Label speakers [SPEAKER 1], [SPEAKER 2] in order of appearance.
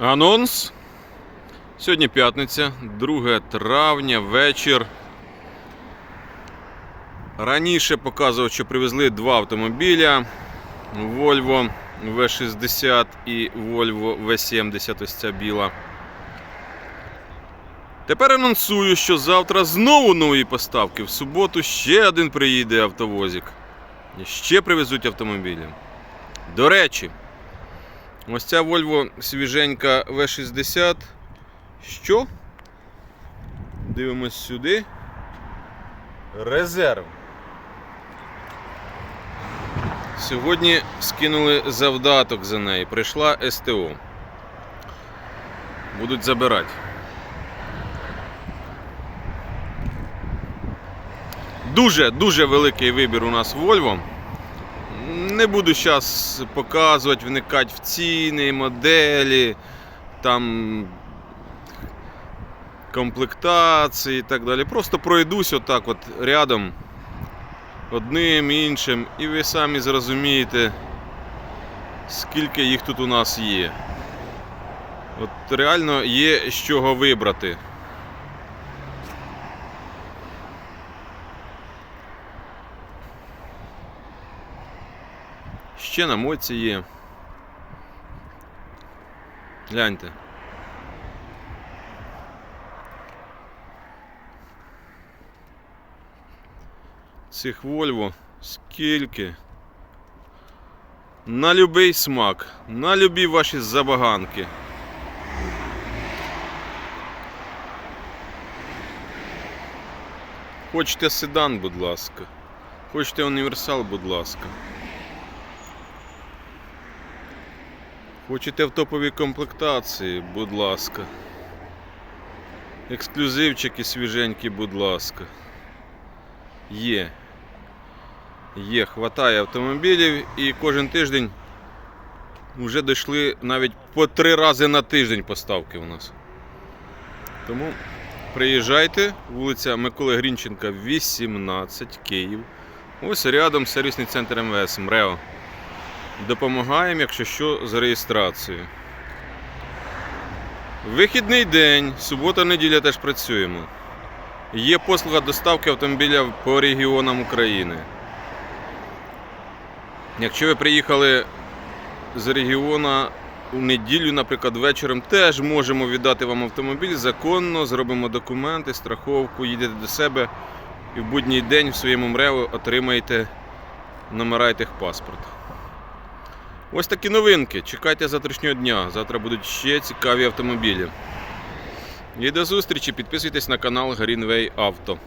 [SPEAKER 1] Анонс. Сьогодні п'ятниця, 2 травня, вечір. Раніше показував, що привезли два автомобіля: Volvo V60 і Volvo V70, ось ця біла. Тепер анонсую, що завтра знову нові поставки. В суботу ще один приїде автовозик. Ще привезуть автомобілі. До речі, ось ця Volvo свіженька V60. Що? Дивимось сюди. Резерв. Сьогодні скинули завдаток за неї. Прийшла СТО. Будуть забирати. Дуже дуже великий вибір у нас Volvo. Не буду зараз показувати, вникати в ціни, моделі, там комплектації і так далі. Просто пройдусь отак от рядом одним іншим, і ви самі зрозумієте, скільки їх тут у нас є. От реально є з чого вибрати. Ще на моці є. Гляньте. Цих Volvo скільки. На любий смак, на любі ваші забаганки. Хочете седан, будь ласка. Хочете універсал, будь ласка. Хочете в топовій комплектації, будь ласка. Ексклюзивчики свіженькі, будь ласка. Є. Є, хватає автомобілів і кожен тиждень вже дійшли навіть по три рази на тиждень поставки у нас. Тому приїжджайте, вулиця Миколи Грінченка, 18, Київ. Ось рядом сервісний центр МВС МРЕО. Допомагаємо, якщо що, з реєстрацією. Вихідний день, субота-неділя теж працюємо. Є послуга доставки автомобіля по регіонам України. Якщо ви приїхали з регіону у неділю, наприклад, вечором, теж можемо віддати вам автомобіль законно, зробимо документи, страховку, їдете до себе і в будній день в своєму МРЕО отримаєте номера тих паспорт. Ось такі новинки. Чекайте завтрашнього дня. Завтра будуть ще цікаві автомобілі. І до зустрічі. Підписуйтесь на канал Greenway Auto.